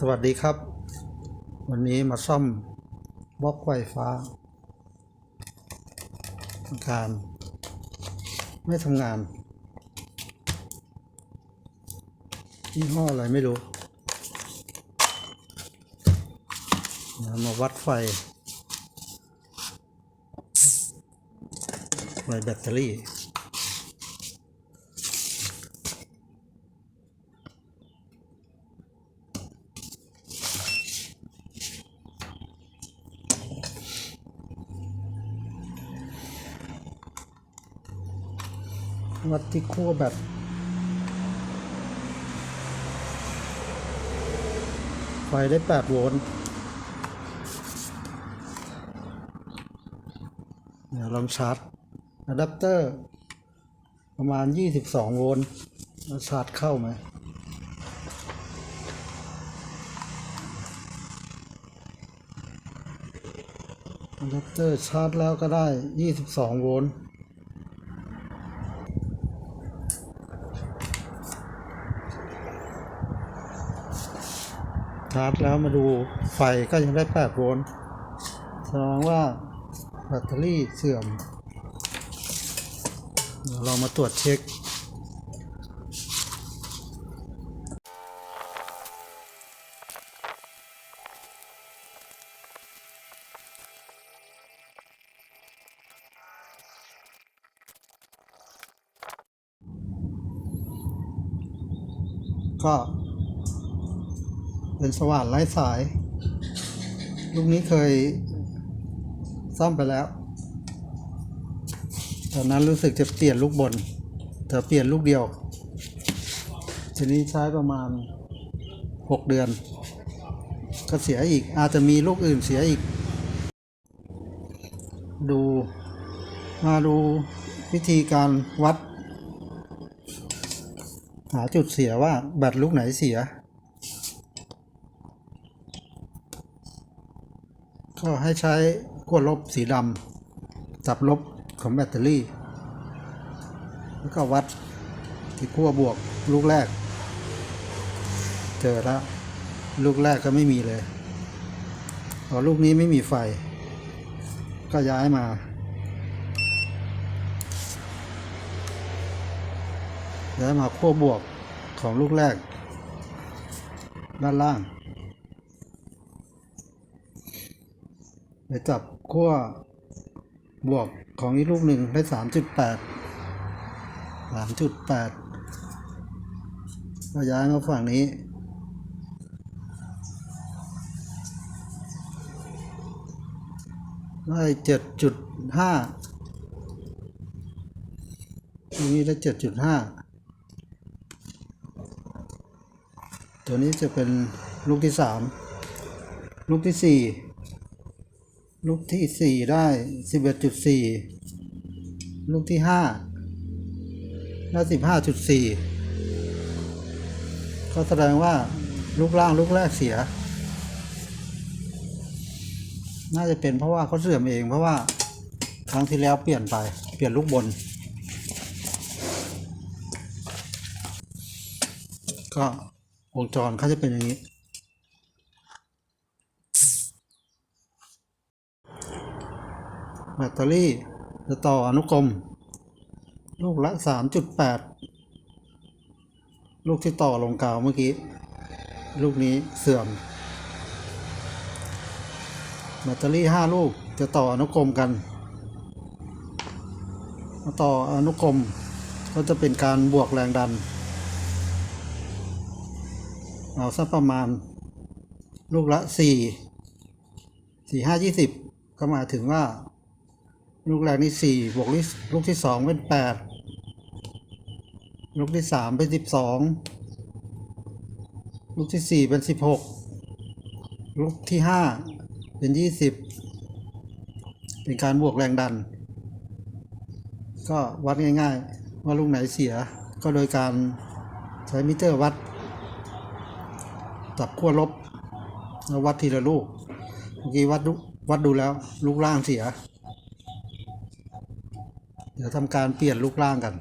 สวัสดีครับ วันนี้มาซ่อมบล็อกไฟฟ้าอาการไม่ทำงานยี่ห้ออะไรไม่รู้มาวัดไฟ ไฟแบตเตอรี่ วัดที่ขั้วแบตไฟได้ 8 โวลต์เดี๋ยวลองชาร์จอะแดปเตอร์ประมาณ 22 โวลต์แล้วชาร์จเข้าไหมอะแดปเตอร์ชาร์จแล้วก็ได้ 22 โวลต์ ชาร์จแล้วมาดูไฟก็ยังได้8โวลต์แสดงว่าแบตเตอรี่เสื่อมเดี๋ยวเรามาตรวจเช็คก็ เป็นสว่านไร้สาย ลูกนี้เคยซ่อมไปแล้ว ตอนนั้นรู้สึกจะเปลี่ยนลูกบน แต่เปลี่ยนลูกเดียว ทีนี้ใช้ประมาณ 6 เดือน ก็เสียอีก อาจจะมีลูกอื่นเสียอีก ดูมาดูวิธีการวัด หาจุดเสียว่าแบตลูกไหนเสีย ก็ให้ใช้ขั้วลบสีดำจับลบของแบตเตอรี่ แล้วก็วัดที่ขั้วบวกลูกแรก เจอแล้วลูกแรกก็ไม่มีเลยพอลูกนี้ไม่มีไฟ ก็ย้ายมาย้ายมาขั้วบวกของลูกแรก ด้านล่าง ไปจับขั้วบวกของอีกลูกหนึ่งได้สามจุดแปดสามจุดแปดก็ย้ายมาฝั่งนี้ ได้เจ็ดจุดห้าตรงนี้ได้เจ็ดจุดห้าตัวนี้จะเป็นลูกที่สามลูกที่สี่ ลูกที่สี่ได้สิบเอ็ดจุดสี่ลูกที่ห้าได้สิบห้าจุดสี่ก็แสดงว่าลูกล่างลูกแรกเสีย น่าจะเป็นเพราะว่าเขาเสื่อมเองเพราะว่าครั้งที่แล้วเปลี่ยนไป เปลี่ยนลูกบน ก็วงจรเขาจะเป็นอย่างนี้ แบตเตอรี่จะต่ออนุกรม ลูกละ 3.8 ลูกที่ต่อลงกาวเมื่อกี้ ลูกนี้เสื่อม แบตเตอรี่ 5 ลูกจะต่ออนุกรมกันมาต่ออนุกรมก็จะเป็นการบวกแรงดัน เอาสักประมาณ ลูกละ 4 4 5 20 ก็หมายถึงว่า ลูกแรกนี่สี่บวกลูกลูกที่สองเป็นแปดลูกที่สามเป็นสิบสองลูกที่สี่เป็นสิบหกลูกที่ห้าเป็นยี่สิบเป็นการบวกแรงดัน ก็วัดง่ายๆ ว่าลูกไหนเสียก็โดยการใช้มิเตอร์วัด จับขั้วลบแล้ววัดทีละลูกเมื่อกี้วัดดูวัดดูแล้วลูกล่างเสีย เดี๋ยวทำการเปลี่ยนลูกล่างกัน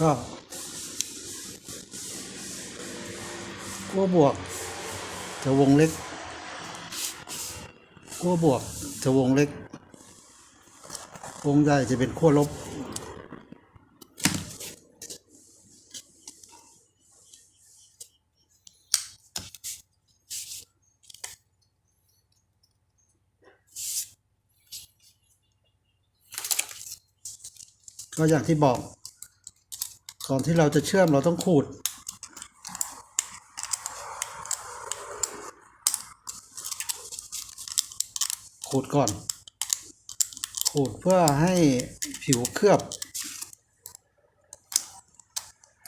ก็ขั้วบวก จะวงเล็กขั้วบวกจะวงเล็ก วงใหญ่จะเป็นขั้วลบก็อย่างที่บอก ก่อนที่เราจะเชื่อมเราต้องขูด ขูดก่อน ขูดเพื่อให้ผิวเคลือบ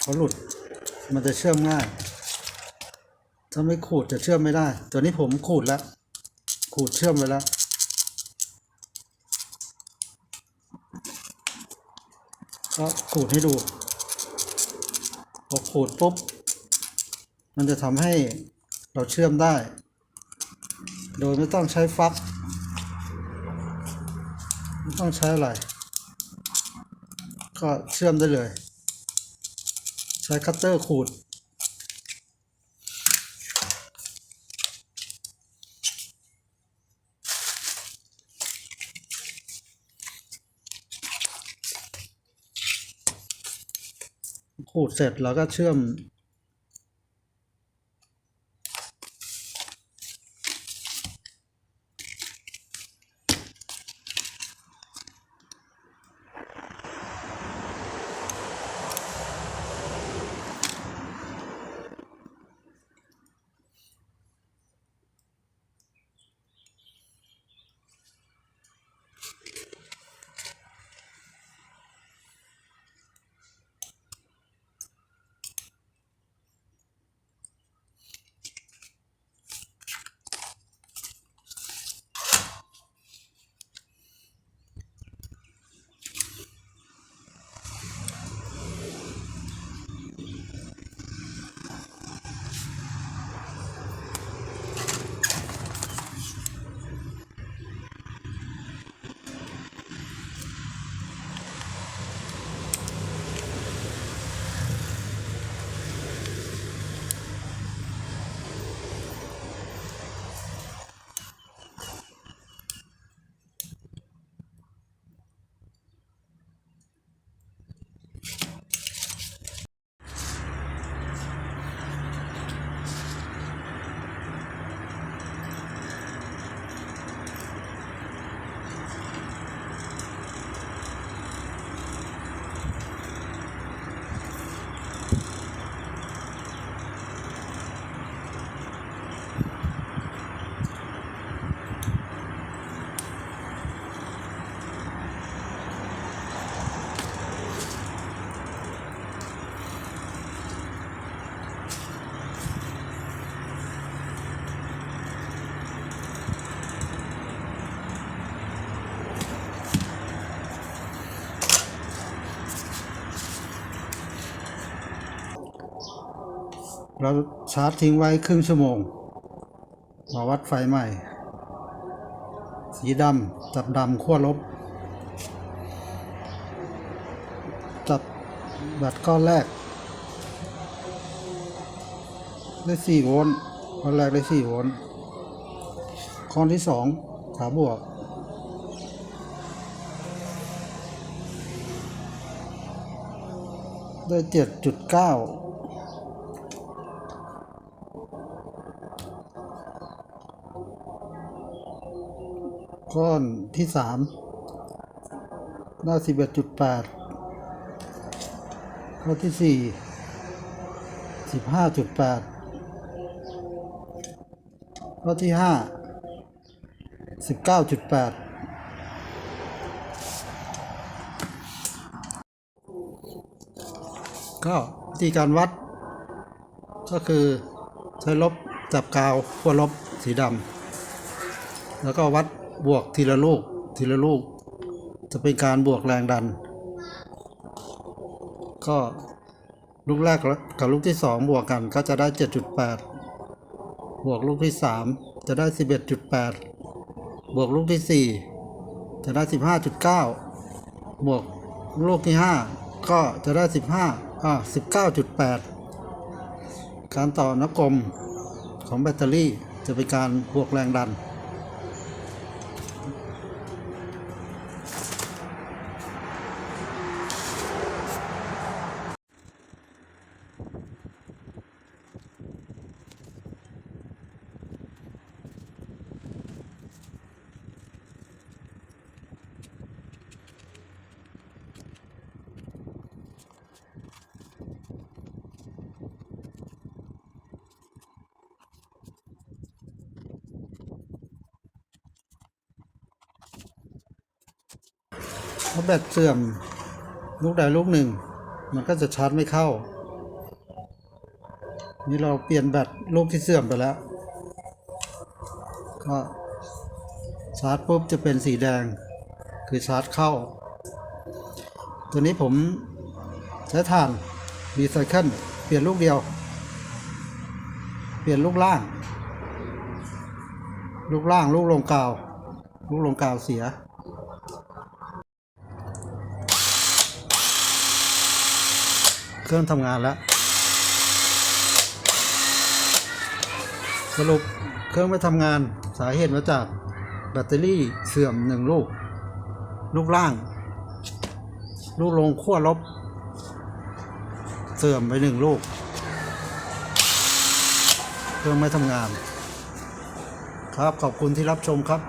เขาหลุดมันจะเชื่อมง่าย ถ้าไม่ขูดจะเชื่อมไม่ได้ ตัวนี้ผมขูดแล้ว ขูดเชื่อมไว้แล้วก็ขูดให้ดู พอขูดปุ๊บ มันจะทำให้เราเชื่อมได้ โดยไม่ต้องใช้ฟัก ไม่ต้องใช้อะไร ก็เชื่อมได้เลย ใช้คัตเตอร์ขูด ขูดเสร็จเราก็เชื่อม เราชาร์จทิ้งไว้ครึ่งชั่วโมง มาวัดไฟใหม่ สีดำจับดำขั้วลบ จับบัตก้อนแรก ได้ 4 โวลต์ก้อนแรกได้ 4 โวลต์ข้อที่ 2 ขาบวกได้ 7.9 ก้อนที่สามได้าสิบเอ็ดจุดแปดก้อนที่สี่สิบห้าจุดแปดก้อนที่ห้าสิบเก้าจุดแปดก็วิธีการวัด ก็คือใช้ลบจับกาวขั้วลบสีดำแล้วก็วัด บวกทีละลูกทีละลูก จะเป็นการบวกแรงดัน ก็ลูกแรกกับลูกที่สองบวกกันก็จะได้ 7.8 บวกลูกที่สามจะได้ 11.8 บวกลูกที่สี่จะได้ 15.9 บวกลูกที่ห้าก็จะได้สิบห้าอ่าสิบเก้าจุดแปดการต่อนกลมของแบตเตอรี่จะเป็นการบวกแรงดัน ถ้าแบตเสื่อมลูกใดลูกหนึ่ง มันก็จะชาร์จไม่เข้า นี่เราเปลี่ยนแบตลูกที่เสื่อมไปแล้ว ก็ชาร์จปุ๊บจะเป็นสีแดง คือชาร์จเข้า ตัวนี้ผมใช้ถ่านรีไซเคิลเปลี่ยนลูกเดียว เปลี่ยนลูกล่าง ลูกล่างลูกลงกาว ลูกลงกาวเสีย เครื่องทำงานแล้ว สรุปเครื่องไม่ทำงานสาเหตุมาจากแบตเตอรี่เสื่อมหนึ่งลูก ลูกล่าง ลูกลงขั้วลบ เสื่อมไปหนึ่งลูก เครื่องไม่ทำงาน ครับขอบคุณที่รับชมครับ